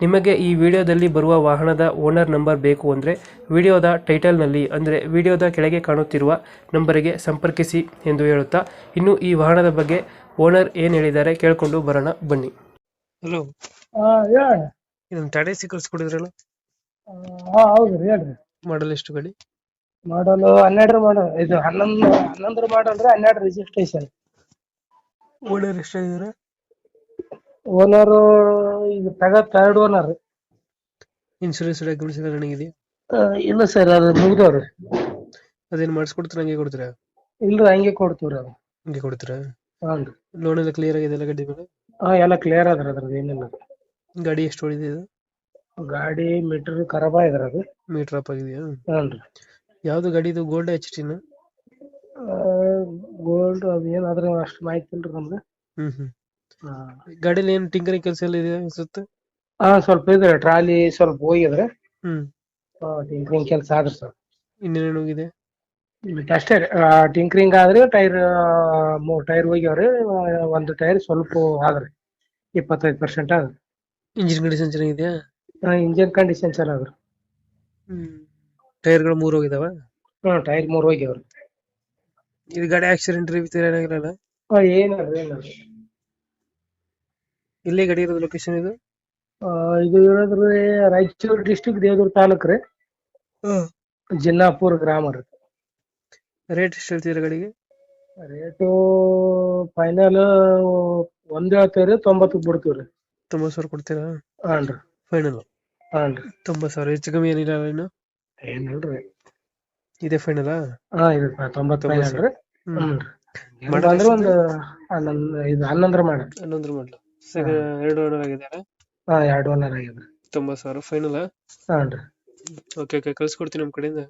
ನಿಮಗೆ ಈ ವಿಡಿಯೋದಲ್ಲಿ ಬರುವ ವಾಹನದ ಓನರ್ ನಂಬರ್ ಬೇಕು ಅಂದರೆ ವಿಡಿಯೋದ ಟೈಟಲ್ನಲ್ಲಿ ಅಂದರೆ ವಿಡಿಯೋದ ಕೆಳಗೆ ಕಾಣುತ್ತಿರುವ ನಂಬರಿಗೆ ಸಂಪರ್ಕಿಸಿ ಎಂದು ಹೇಳುತ್ತಾ ಇನ್ನು ಈ ವಾಹನದ ಬಗ್ಗೆ ಓನರ್ ಏನು ಹೇಳಿದ್ದಾರೆ ಕೇಳಿಕೊಂಡು ಬರೋಣ ಬನ್ನಿ. ಹಲೋ ಹಾ ಹೇಳ ಇದನ್ನು ಟಾಟಾ ಸಿಕ್ಕಿಸ್ ಕೊಡಿದ್ರಲ್ಲ ಹಾ ರೀ ಹೇಳ್ರಿ. ಮಾಡಲ್ ಎಷ್ಟು ಗಡಿ? ಮಾಡಲು ಹನ್ನೆರಡರ ಮಾಡಲ್ ಇದು ಹನ್ನೊಂದು ಹನ್ನೊಂದರ ಮಾಡಲ್ ರೀ ಹನ್ನೆರಡು ರಿಜಿಸ್ಟ್ರೇಷನ್ ಓನರ್ ಎಷ್ಟಾಗಿದ್ದಾರೆ? ಓನರು ಈಗ ತಗ ಥರ್ಡ್ ಓನರ್ ಇನ್ಶೂರೆನ್ಸ್ ಡಾಕ್ಯುಮೆಂಟ್ಸ್ ಎಲ್ಲ ನನಗಿದೆ ಇಲ್ಲ ಸರ್ ಅದು ಮುಗ್ದವ್ರಿ. ಅದೇನು ಮಾಡಿಸ್ಕೊಡ್ತೀರ ಹಂಗೆ ಕೊಡ್ತೀರಾ? ಇಲ್ರಿ ಹಂಗೆ ಕೊಡ್ತೀವ್ರಿ ಅದು. ಹಂಗೆ ಕೊಡ್ತೀರಾ? ಹಾಂ ರೀ ಲೋನ್ ಎಲ್ಲ ಕ್ಲಿಯರ್ ಆಗಿದೆ ಎಲ್ಲ ಗಡ್ಡಿ ಮೇಲೆ? ಹಾ ಎಲ್ಲ ಕ್ಲಿಯರ್ ಆದ್ರೆ ಅದ್ರದ್ದು ಏನಿಲ್ಲ. ಗಾಡಿ ಎಷ್ಟು ಹೊಡಿದೆ ಇದು? ಗಾಡಿ ಮೀಟರ್ ಖರಾಬ್ ಆಗಿದ್ರ ಅದು. ಮೀಟರ್ ಅಪ್ ಆಗಿದೆಯಾ? ಹಾಂ ರೀ ಯಾವ್ದು ಗಾಡಿ ಇದು? ಗೋಲ್ಡ್ ಎಚ್ ಟಿನ ಗೋಲ್ಡ್ ಅದು ಏನಾದ್ರೆ ಅಷ್ಟು ಮಾಹಿತಿ ಇಲ್ರಿ ನಮ್ಗೆ ಹ್ಮ್ ಹ್ಮ್. ಹಾ. ಗಾಡಿಲಿ ಏನ್ ಟಿಂಕರಿಂಗ್ ಕೆಲಸ ಎಲ್ಲ ಇದೆ ಅನ್ಸುತ್ತೆ? ಹಾ ಸ್ವಲ್ಪ ಇದ್ರೆ ಟ್ರಾಲಿ ಸ್ವಲ್ಪ ಹೋಗಿದ್ರೆ ಹ್ಮ್. ಟಿಂಕರಿಂಗ್ ಕೆಲಸ ಆದ್ರೆ ಸರ್. ಇನ್ನೇನೇನು ಹೋಗಿದೆ? ಮತ್ತೆ ಅಷ್ಟೇ ಟಿಂಕರಿಂಗ್ ಆದ್ರೆ ಟೈರ್ ಮೂರ್ ಟೈರ್ ಹೋಗ್ಯಾವ್ರಿ ಒಂದ್ ಟೈರ್ ಸ್ವಲ್ಪ ಆದ್ರೆ ಇಪ್ಪತ್ತೈದು ಪರ್ಸೆಂಟ್ ಆದ್ರೆ. ಇಂಜಿನ್ ಕಂಡೀಷನ್ ಚೆನ್ನಾಗಿದೆಯಾ? ಇಂಜಿನ್ ಕಂಡೀಷನ್ ಅದ್ರಿ ಹ್ಮ್. ಟೈರ್ಗಳು ಮೂರು ಹೋಗಿದಾವ? ಹಾ ಟೈರ್ ಮೂರ್ ಹೋಗ್ಯಾವ್ರಿ. ಇದು ಗಾಡಿ ಆಕ್ಸಿಡೆಂಟ್ ರೀತಿ ಏನಾಗಿರಲ್ಲ? ಆ, ಏನಲ್ರಿ ಏನಲ್ರಿ ಇಲ್ಲೇ ಗಡಿ ಇರೋದು ಲೊಕೇಶನ್ ಇದು? ಆ, ಇದು ಇರೋದ್ರಿ ರಾಯಚೂರು ಡಿಸ್ಟಿಕ್ ದೇವದುರ್ಗ ತಾಲೂಕ್ ರೀ. ಜಿನ್ನಾಪುರ್ ಗ್ರಾಮ ರೀ. ರೇಟ್ ಎಷ್ಟು ಹೇಳ್ತೀರಾ ಗಡಿಗೆ? ರೇಟು ಫೈನಲ್ ಒಂದ್ ಹೇಳ್ತೇವ್ರಿ ಬಿಡ್ತೀವಿ ಬಿಡ್ತೀವ್ರಿ ತೊಂಬತ್ತು ಸಾವಿರ ಕೊಡ್ತೀರಾ? ಹಾನ್ರಿ ಫೈನಲ್ ಹಾನ್ರಿ ತೊಂಬತ್ತು ಸಾವಿರ. ಹೆಚ್ಚು ಕಮ್ಮಿ ಏನಿಲ್ಲ ಇನ್ನು? ಏನಿಲ್ರಿ ಇದೆ ಫೈನಲಾ ಹಾ ಇದು ತೊಂಬತ್ತು ಫೈನಲ್ ರೀ. ಹ್ಮ್. ಅಂದ್ರೆ ಎಷ್ಟು? ಒಂದು ಹನ್ನೊಂದು ಇದು ಹನ್ನೊಂದರ ಮಾಡಿ. ಹನ್ನೊಂದ್ರ ಮಾಡಲು? ಎರಡು ಓನರ್ ಆಗಿದ್ದಾರೆ. ಹಾ ಎರಡು ಓನರ್ ಆಗಿದೆ. ತುಂಬಾ ಸಾವಿರ ಫೈನಲ್ ಹಾನ್ರಿ ಓಕೆ ಓಕೆ ಕಳ್ಸ್ಕೊಡ್ತೀನಿ ನಮ್ಮ ಕಡೆಯಿಂದ.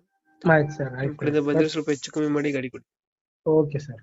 ಆಯ್ತು ಸರ್ ನಮ್ಮ ಆಯ್ತು ಕಡೆಯಿಂದ ಬಂದ್ರೆ ಸ್ವಲ್ಪ ಹೆಚ್ಚು ಕಮ್ಮಿ ಮಾಡಿ ಗಾಡಿ ಕೊಡಿ. Okay sir.